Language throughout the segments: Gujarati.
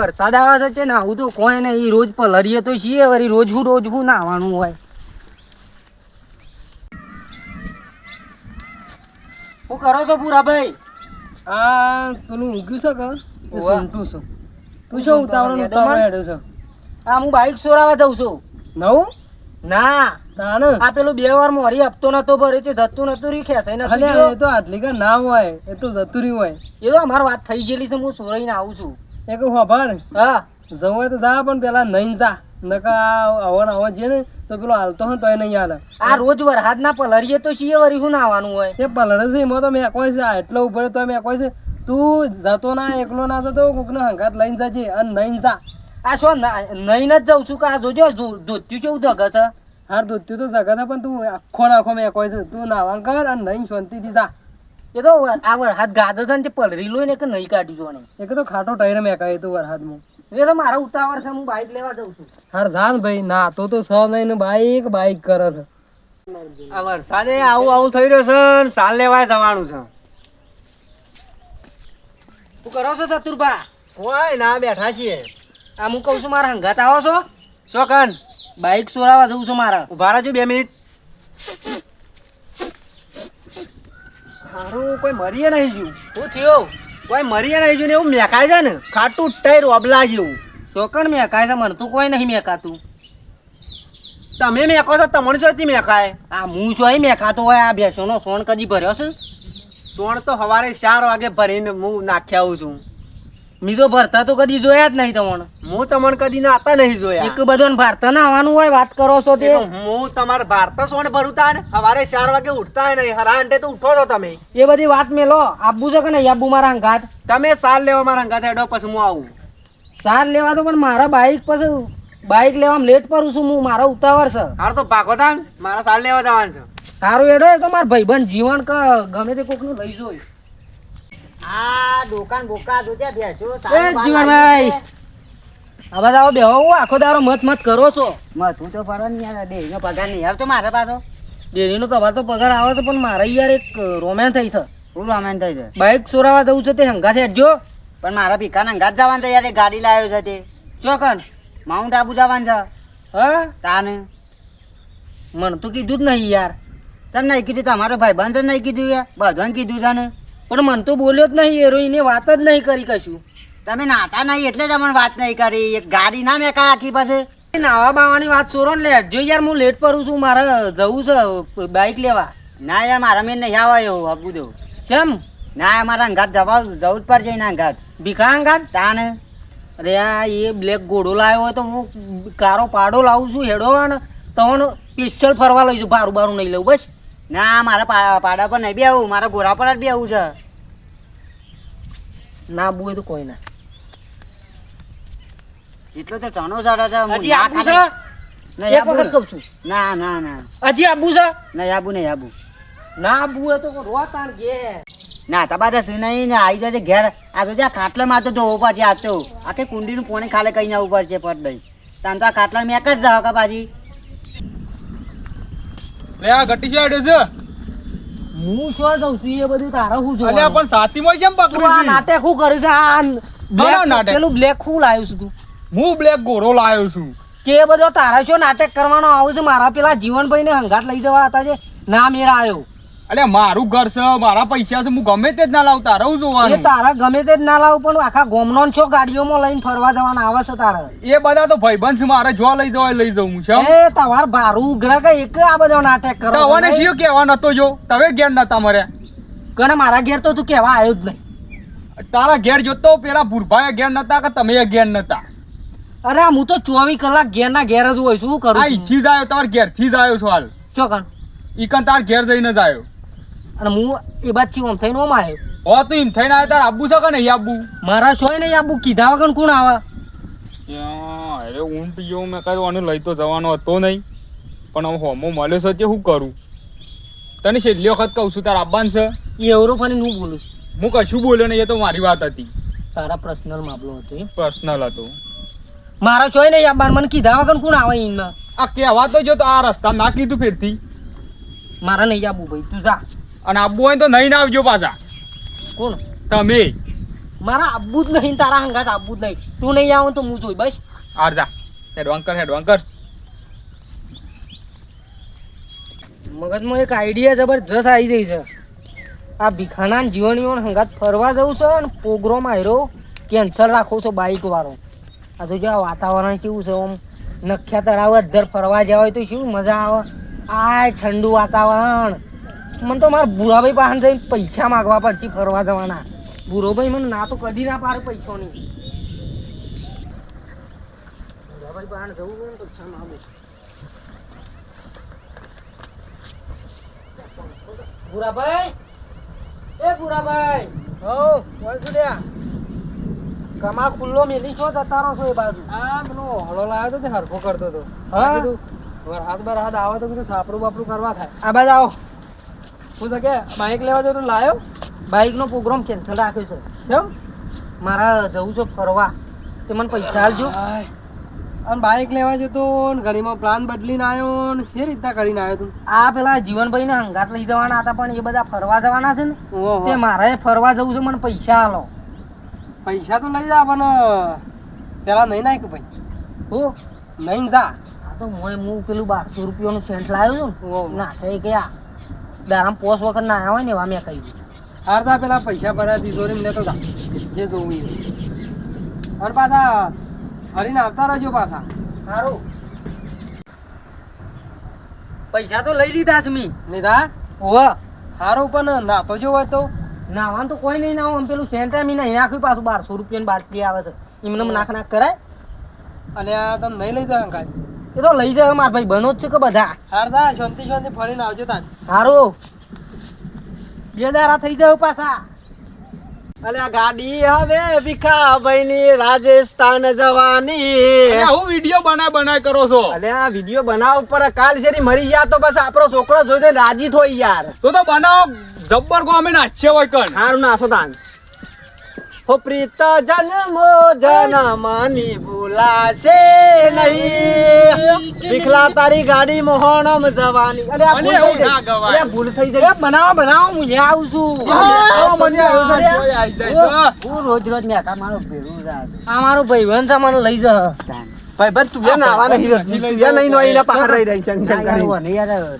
વરસાદ આવે છે ને આવું તો કોઈ નહીં રોજ પલરીએ તો છીએ વળી રોજ હું રોજ હું નાવાનું હોય. શું કરો છો પૂરા ભાઈ? આ પેલું ઊંઘ્યું છે કે? સોંટું છું. તું શું ઉતાવળ હેડ્યો છે? આ હું બાઈક સોરાવા જઉં છું. નવું? ના. આ પેલું બે વાર મોરી હપ્તો નતો ભરે છે જતું નતું રી ખેસાઈ નતું એ તો આટલી ના હોય એ તો રહ્યું હોય. એ તો અમાર વાત થઈ ગયેલી છે હું સોરાઈને આવું છું. એ કહું ખબર હા જવું હોય તો જા પણ પેલા નહીં જા. નકા અવન અવન છે ને તો પેલો હાલતો હોય તોય નહીં હાલે. આ રોજ વરસાદ ના પલરીએ તો છીએ વળી શું નાવાનું હોય? એ પલળે છે એમાં તો મેં કોઈ છે એટલો ઊભો તો મેં કોઈ છે. તું જતો ના એકલો ના જતો કોકનો હંગાત લઈને જજે અને નહીં જા. આ શું નહીં જ જઉં છું કે આ જોજો ધોત્યું કેવું છે? હાર ધોત્યું તો જગત પણ તું આખો નાખો મેં કોઈ છે. તું નાવા કર અને નહીં શાંતિથી જા. એ તો વર- આ વરસાદ ગાજે છે ને તે પલરી લો ને કે નહીં કાઢ્યું જોણે એક તો ખાટો ટાયર મેં તો વરસાદ વરસાદમાં. એ તો મારા ઉતાવળ છે હું બાઈક લેવા જઉં છું. હાર જાન ભાઈ ના તો તો સ નહીં ને બાઈક બાઈક કરે છે. આ વરસાદે આવું આવું થઈ રહ્યો છે ને સાલ લેવાય જવાનું છે. શું કરો છો ચતુરભા? હોય ના બેઠા છીએ. આ હું કહું છું મારા હંગાત આવો છો? શોકન બાઈક ચોરાવા જઉં છું મારા. ઊભા રહેજો બે મિનિટ. કોઈ મરીએ નહીં જ્યું શું થયો? કોઈ મરીએ નહીં જ્યું ને એવું મેકાય છે ને? ખાટું ટાયર રોબલા જેવું. ચોકન મેકાય છે મને તું કોઈ નહીં મેકાતું. તમે મેકો છો તમને જોતી મેકાય. આ હું છો મેકાતો હોય આ બેસોનો સોણ કદી ભર્યો છે? સોણ તો સવારે ચાર વાગે ભરીને હું નાખ્યા આવું છું. મી તો ભરતા તો કદી જોયા જ નહીં તમને. હું તમને કદી નાતા નહીં એક જોયા બધો ભારતા ના આવવાનું હોય વાત કરો છો તે. હું તમારે ભારતા સોણ ભરતા ને? સવારે ચાર વાગે ઉઠતા નહીં હરા અંડે તો ઉઠો છો તમે. એ બધી વાત મેલો આબુ છે કે નહીં આબુ મારા અંગાત? તમે સાલ લેવા મારા અંગાત હેડો પછી હું આવું. સાર લેવા તો પણ મારા બાઈક પછી બાઈક લેવામાં લેટ પરું છું હું મારો ઉતાવળ છે. હાર તો ભાગો તા મારા સાલ લેવા જવાનું છે. સારું એડો તો મારા ભાઈબંધ જીવન કે ગમે તે કોકનું લઈ જોઈ. આ દુકાન બોકા જોજે બેસો એ જીવનભાઈ હવે આવો બેહો હું આખો દારો મત મત કરો છો. મત હું તો ફરો ને યાર ડેરીનો પગાર નહીં આવતો મારા પાછો. ડેરીનો તમારે તો પગાર આવે છે પણ મારે યાર એક રોમેન થઈ છે. શું રોમેન થઈ છે? બાઇક ચોરાવા જવું છે તે હંગાથે હેડજો પણ મારા ભીખાના ઘાટ જવાનું છે યાર એ ગાડી લાવ્યો છે તે. ચોકન? માઉન્ટ આબુ જવાનું છે. હા? તાને. મને તો કીધું જ નહીં યાર. ચમ નહીં કીધું? તમારો ભાઈ બંધ નહીં કીધું યાર? બધાને કીધું છે ને. પણ મને તો બોલ્યો જ નહીં હેરોઈને વાત જ નહીં કરી કશું. તમે નાતા નહીં એટલે જ અમને વાત નહીં કરી. એક ગાડી ના મેં કાંઈ આખી પાસે? નાવા બાવાની વાત ચોરો ને જો યાર હું લેટ કરું છું મારે જવું છે બાઈક લેવા. ના યાર મારા મેં નહીં આવે એવું હગું દઉં. કેમ ના મારા અંગાત જવા જવું જ પડશે એના અંગાત. ભીખા અંગાત? તાને અરે આ એ બ્લેક ઘોડો લાવ્યો હોય તો હું કારો પાડો લાવું છું હેડો ને તમને સ્પેશિયલ ફરવા લઈ જાઉં બારું બારું નહીં લઉં બસ. ના મારા પાડા પર નહીં બી આવું મારા ઘોડા પર જ બી આવું છે. ના બુએ તો કોઈ ના. એટલો તો ટનો સારો છે હજી આબુ છે? એક વખત કહું છું. ના ના ના. હજી આબુ છે? નહીં આબુ નહીં આબુ. ના આબુ તો રો ગે ના તમારે શું નહીં ને આવી જાય ઘેર. આ તો જ્યાં ખાટલા મારતો તો ધોવું છે આ તો આખી કુંડીનું પોણી ખાલે કઈ આવવું છે પર દઈ. તાન તો આ ખાટલા મેં જ જાવ કે પાછી? લે આ ગટી શું આડ્યો છે. હું શું જઉં છું એ બધું તારે શું અલ્યા પણ સાતીમાં કેમ આ છે? નાટક શું કરે છે? આ નાટક? પેલું બ્લેક શું લાવ્યું છું તું? હું બ્લેક ગોરો લાવ્યો છું. કે બધો તારા શું નાટક કરવાનો? આવું છે મારા પેલા જીવનભાઈ ને હંગાત લઈ જવા હતા છે ના મેરા આવ્યો અલ્યા મારું ઘર છે મારા પૈસા છે હું ગમે તે જ ના લાવ એ જોવાનું? તારા ગમે તે જ ના લાવું પણ આખા ગોમનો છો ગાડીઓમાં લઈને ફરવા જવાના આવે છે તારે. એ બધા તો ભાઈબંધ છે મારે જો લઈ જવા લઈ જવું છે એ તમાર ભારું ઉઘરા કે એક આ બધો નાટક કરો છો શું કેવા નતો જો? તમે ઘેર નતા મરે કને મારા ઘેર તો તું કહેવા આવ્યો જ નહીં. તારા ઘેર જોતો પેલા ભૂરભાઈ ઘેર નતા કે તમે ઘેર નતા? અરે હું તો ચોવીસ કલાક ઘેર ના ઘેર જ હોય શું કરું આ? ઈથી જ આવ્યો તમારા ઘેરથી જ આવ્યો છો હાલ ચોકન ઈકન તાર ઘેર જઈને જ આવ્યો અને હું એ બાદ ઓમ થઈને ઓમ આવ્યો. હો તો એમ થઈને આવ્યો તાર આબુ છે કે નહીં આબુ? મારા સોય નહીં આબુ કીધા વગર કોણ આવે? અરે ઊંટ જેવું મેં કહ્યું આને લઈ તો જવાનો હતો નહીં. પણ હવે હોમો મળ્યો છે તે શું કરું? તને છેલ્લી વખત કહું છું તાર આબાન છે? એ એવરો ફરી હું બોલું છું? હું કશું બોલ્યો નહીં એ તો મારી વાત હતી. તારા પર્સનલ મામલો હતો પર્સનલ હતો. મારા સોય નહીં આબાન મને કીધા વગર કોણ આવે એમાં આ કહેવા તો જો તો આ રસ્તા ના કીધું ફેરથી. મારા નહીં આબુ ભાઈ તું જા. અને આબુ હોય તો નહીં ના આવજો પાછા. કોણ? તમે. મારા આબુ જ નહીં તારા હંગાત આબુ જ નહીં. તું નહીં આવું તો હું જોઈ બસ. આરજા હેડવાન કર હેડવાન કર. મગજમાં એક આઈડિયા જબરજસ્ત આવી જઈ છે. આ ભીખાના જીવણીઓ હંગાત ફરવા જવું છે અને પ્રોગ્રામ આવ્યો કેન્સલ રાખો છો બાઇક વાળો. આ તો જો આ વાતાવરણ કેવું છે આમ. નખ્યા તરાવ અધર ફરવા જવા હોય તો શું મજા આવે? આ ઠંડુ વાતાવરણ. મને તો મારા ભૂરાભાઈ પાસે જઈને પૈસા માગવા પડશે ફરવા જવાના. ભૂરોભાઈ મને ના તો કદી ના પાડે પૈસો ભૂરાભાઈ પાસે જવું હોય ને પૈસા માગું. ભૂરાભાઈ? એ ભૂરાભાઈ. હો વાસુ કમા ખુલ્લો મેલી છો એ બાજુ? આ પેલો હળો લાવ્યો તો તે હરખો કરતો હતો હા? વરસાદ આવે તો સાપરું બાપરું કરવા થાય. આ બાજુ આવો. હું તો કે બાઇક લેવા જતો લાયો. બાઇકનો પ્રોગ્રામ કેન્સલ રાખ્યો છે. કેમ? મારા જવું છે ફરવા. તે મને પૈસા આપજો. અને બાઈક લેવા જતો ને ઘડીમાં પ્લાન બદલીને આવ્યો ને શી રીતના કરીને આવ્યો તું? આ પેલા જીવનભાઈને હંગાત લઈ જવાના હતા પણ એ બધા ફરવા જવાના છે ને. તે મારે ફરવા જવું છે મને પૈસા આલો. પૈસા તો લઈ જા પણ પેલા નહીં નાખ્યું ભાઈ. હો? નહીં જા. આ તો મોય હું પેલું બારસો રૂપિયાનું સેન્ટ લાવ્યો છું નાખે આ દારામ પોસ વખત ના આવ્યા હોય ને એવા મેં કહ્યું. દીધું હારતા પેલા પૈસા ભર્યા તિજોરી મને તો જે જોવું. અને પાછા હરીને આવતા રહેજો પાછા. સારું. પૈસા તો લઈ લીધા છે મી. લીધા? હોવા. સારું પણ નાતો જો હોય તો. નાવાનું તો કોઈ નહીં નાવું પેલું સેન્ટા મી નહીં નાખ્યું પાછું બારસો રૂપિયાની બાટલી આવે છે. એમને નાખ નાખ કરાય. અને આ તમે નહીં લઈ જાવ કાંઈ? એ તો લઈ જાય મારા ભાઈ બનો જ છે કે બધા. હારતા શાંતિ શાંતિ ફરીને આવજો તાન સારું બે દારા થઈ જાય પાછા. અલે આ ગાડી હવે ભીખા ભાઈની રાજસ્થાન જવાની. હું વીડિયો બનાય બનાય કરો છો? અલે આ વીડિયો બનાવ પર કાલ શેરી મરી ગયા તો બસ આપણો છોકરો જોઈ જોઈને રાજી થોઈ યાર. તો તો બનાવો જબ્બર કો અમે નાચશે હોય કણ. હારું નાસો તાન. હો પ્રીત જન્મો જન્મની ભૂલાશે નહીં. ભીખલા તારી ગાડી મોહણમ જવાની. અરે આ ભૂલ થઈ ના ગઈ. અરે ભૂલ થઈ ગઈ. બનાવો બનાવો હું ત્યાં આવું છું. હું રોજ રોજ મેકા મારો ભેરું આ મારો ભાઈબંધ છે મને લઈ જા. ભાઈ બસ તું એ નાવા નહીં. તું નહીં નો ને પાછળ રહી રહી શંકર ના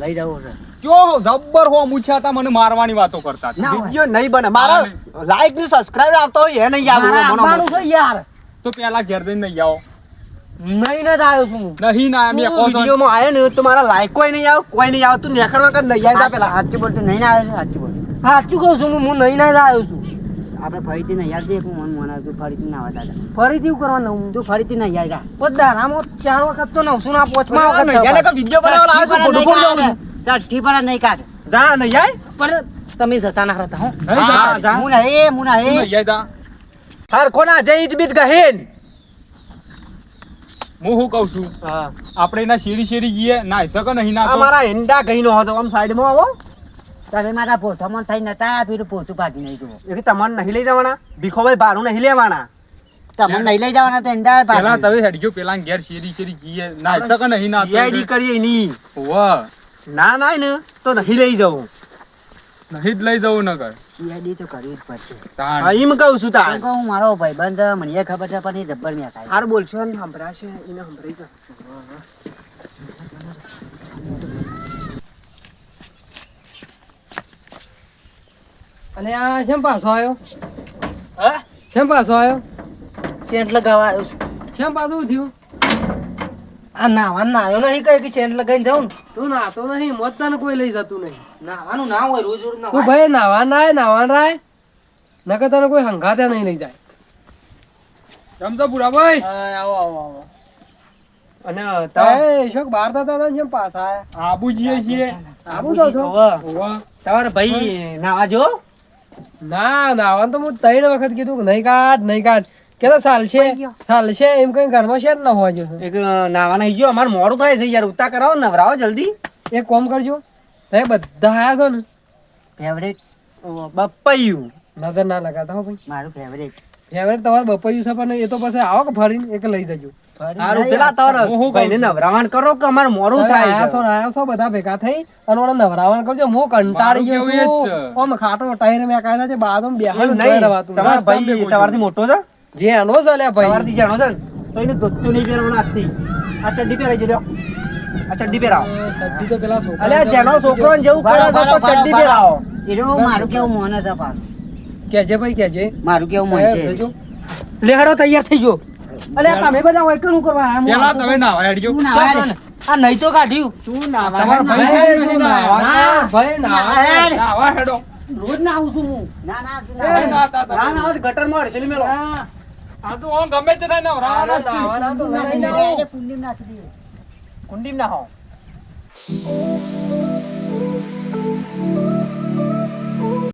લઈ જવું છે જબ્બર હો મૂછ્યા મને મારવાની વાતો કરતા હતા. ના હોય. વીડિયો નહીં બને. મારા લાઈકની સબસ્ક્રાઇબ આવતો હોય એ નહીં મારા આવે છે યાર. તો પેલા ઘેર જઈને નહીં આવો. નહીં ને આવ્યો છું નહીં ના અમે કહો માં આયો ને તો મારા લાઈક કોઈ નહીં આવે કોઈ નહીં આવે. તું પેલા. સાચું બોલતું નહીં ના છે સાચું બોલ સાચું કહું છું હું નહીં ને આવ્યો છું. આપણે ફરીથી નહીં યાર હું મન મનાવ તું ફરીથી ના આવતા ફરીથી એવું કરવાનું હું તું ફરીથી નહીં આવ્યા પણ દારામાં ચાર વખત તો નવસો ના પોચમાં વખત વીડિયો બનાવવા આવે છે છું. પર નહીં કાઢ. જા નહીં આય? પણ તમે જતા ના રહેતા હો. જા. હું નહીં હું નહીં નહીં હાર કોના? જય ઈટ બીટ ગહેન. હું શું કહું છું? હા. આપણે એના શેરી શેરી જઈએ ના શકે નહીં ના અમારા મારા ગઈનો હતો આમ સાઈડમાં આવો. તમે મારા પોથામાં થઈ નતા પેલું પોતું ભાગી નહીં જુઓ. એ તમને નહીં લઈ જવાના? ભીખોભાઈ ભારું નહીં લેવાના. તમને નહીં લઈ જવાના તો એંડા પેલા તમે હેડજો પેલા ઘેર શેરી શેરી જઈએ ના શકે નહીં ના કરીએ નહીં વાહ ના ના ને તો નહીં લઈ જવું. નહીં જ લઈ જવું નગર સીઆઈડી તો કરવી જ પડશે. હા એમ કહું છું તાર કહું મારો ભાઈબંધ મને એ ખબર છે પણ એ જબ્બર મેં થાય હાર બોલશો ને સંભળાશે એને સંભળાઈ જા અને આ શેમ પાછો આવ્યો હા? શેમ પાછો આવ્યો ચેન્ટ લગાવવા આવ્યો છું. શેમ પાછું થયું આ નાવાનું ના આવ્યો નહીં કઈ કે ચેન્ટ લગાવીને જાઉં ને? તું નાતો નહીં મોત તને કોઈ લઈ જતું નહીં. નાવાનું ના હોય રોજ રોજ તું ભાઈ નાવા ના નાવા રાય નકર તને કોઈ હંગાતે નહીં લઈ જાય. રમતો ભૂરાભાઈ આવો આવો આવો. અને તા- શોક બહાર થતા હતા પાછા આયા. આબુ જઈએ છીએ. આવું તો છો? તમારે ભાઈ નાવા જો? ના નાવાનું તો હું ત્રણ વખત કીધું કે નહીં કાઢ નહીં કાઢ. કે છે ચાલશે ચાલશે એમ કઈ ઘરમાં છે જ ન હોય જો એક નાવા નહીં જો અમારે મોડું થાય છે યાર. ઉતા કરાવો નવરાવો જલ્દી. એક કોમ કરજો. તમે બધા આયા છો ને. ફેવરેટ બપ્પૈયું નજર ના લગાતા હો ભાઈ. મારું ફેવરેટ ફેવરેટ તમારે બપૈયું છે પણ એ તો પછી આવો કે ફરીને એક લઈ જજો. પેલા ભાઈને નવરાવાન કરો કે અમારે મોરું થાય આયા છો? છે આયા છો બધા ભેગા થઈ અને ઓને નવરાવણ કરજો. હું કંટાળી ગયો છું. ઓમ ખાટો ટાયર મેં કાયદા છે બાદમાં એમ નહીં. જોઈ રવાતું તમારો ભાઈ તમારથી મોટો છે? જે એનો છે ભાઈ. તમારથી જાણો છે તો એને ધોતું નહીં પહેરવાનું આજથી. આ ચડ્ડી પહેરાઈ જજો આ ચડ્ડી પહેરાવો. ચડ્ડી તો પેલા છોકરા અલ્યા જેનો છોકરો જેવું કરે છે તો ચડ્ડી પહેરાવો. એનો મારું કેવું મોન છે પાછું કેજે ભાઈ કેજે મારું કેવું મોન છે. લેહડો તૈયાર થઈ ગયો. અલે તમે બધા હોય કેનું કરવા? પેલા તમે નાવા હેડજો. ચાલો. આ નહીં તો કાઢ્યું. તું નાવા તમારો ભાઈ નાવા. ભાઈ નાવા. નાવા હેડો. રોજ ના આવું છું હું. ના ના ના. ના ગટરમાં હડસેલી મેલો. આ તો હું ગમે તે થાય નવરાવાના. કુંડીમાં ના હો